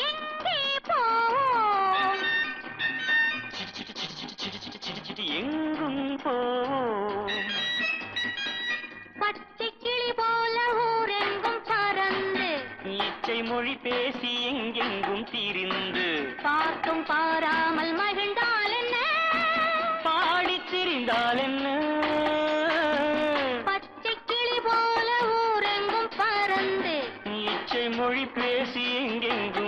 எங்கே போவோம் எங்கும் போவோம் பச்சை கிளி போல ஊரெங்கும் பறந்து இச்சை மொழி பேசி எங்கெங்கும் திரிந்து பார்த்தும் பாராமல் மகிழ்ந்தால் மொழி பேசி எங்கெங்கும்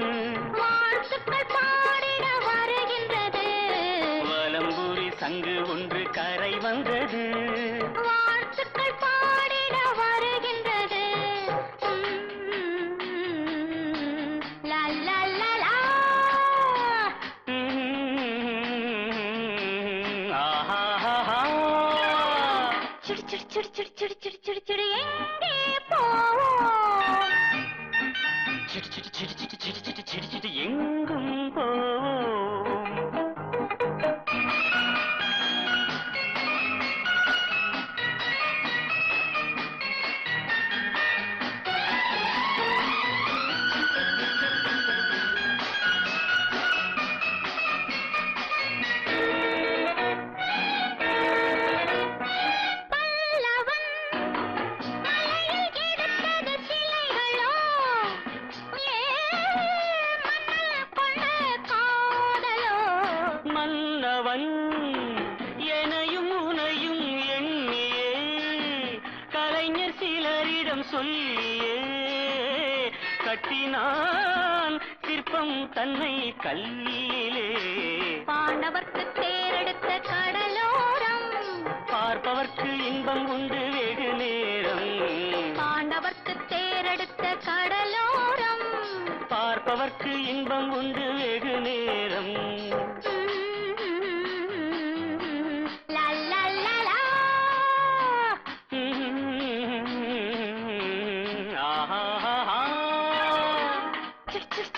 அங்கு ஒன்று கரை வந்தது வாழ்த்துக்கள் பாடிட வருகின்றது சிடு சிடு சிடு சிடு சிடு சிடு சிடு எங்கே சொல்லியே. கட்டினான் சிற்பம் தன்னை கல்லிலே. பாண்டவர்க்கு தேரெடுத்த கடலோரம். பார்ப்பவர்க்கு இன்பம் உண்டு வெகு நேரம். பாண்டவர்க்கு தேரெடுத்த கடலோரம். பார்ப்பவர்க்கு இன்பம் உண்டு வெகு நேரம்.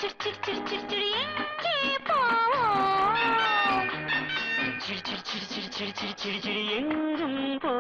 சிறு சிறு சிறு சிறு சிறு சிறு எங்கும் போ